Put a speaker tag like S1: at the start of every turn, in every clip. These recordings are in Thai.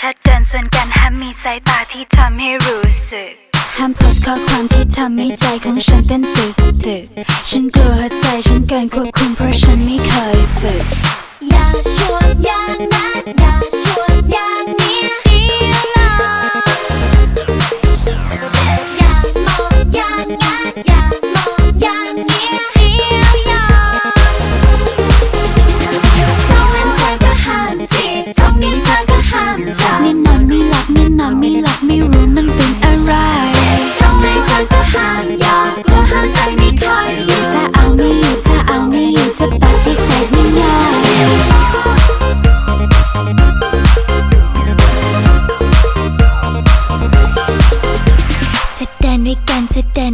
S1: ยงคืนห้ามโทรเข้ามาเพราะฉันไม่นอนดึกถ้าเดินส่วนกันห้ามมีสายตาที่ทำให้รู้สึกห้ามโพสต์ข้อความที่ทำให้ใจของฉันเต้นตึกตึกฉันกลัวหัวใจฉันเกินควบคุมเพราะฉันไม่เคยฝึก
S2: อย่าชวน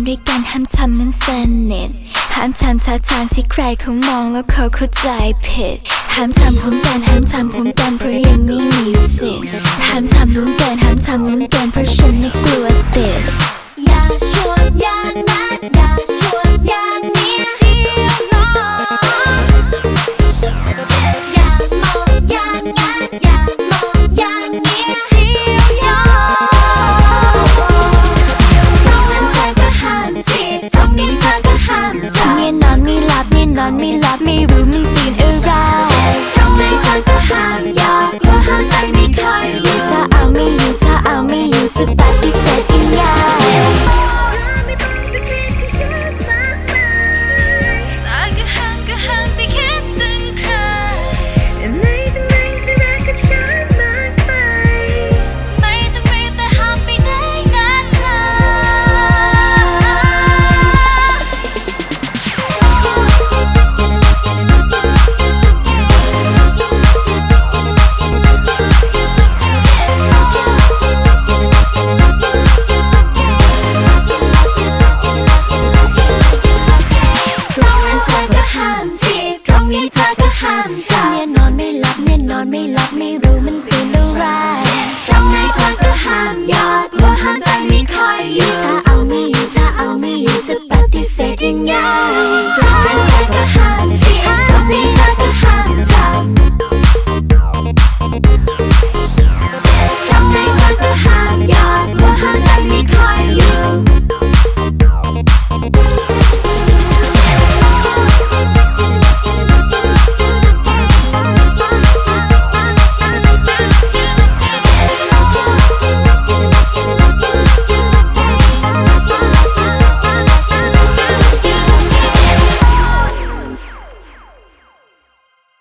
S3: ด้วยกันห้ามทำมันสนิทห้ามทำท่าทางที่ใครเขามองแล้วเขาเข้าใจผิดห้ามทำพร้อมกันห้ามทำพร้อมกันเพราะยังไม่มีสิทธิ์ห้ามทำลุ้นกันห้ามทำลุ้นกันเพราะฉันน่กลัวติด
S2: ทุกเส้นทางก็หาที่อาจทำให้เธอ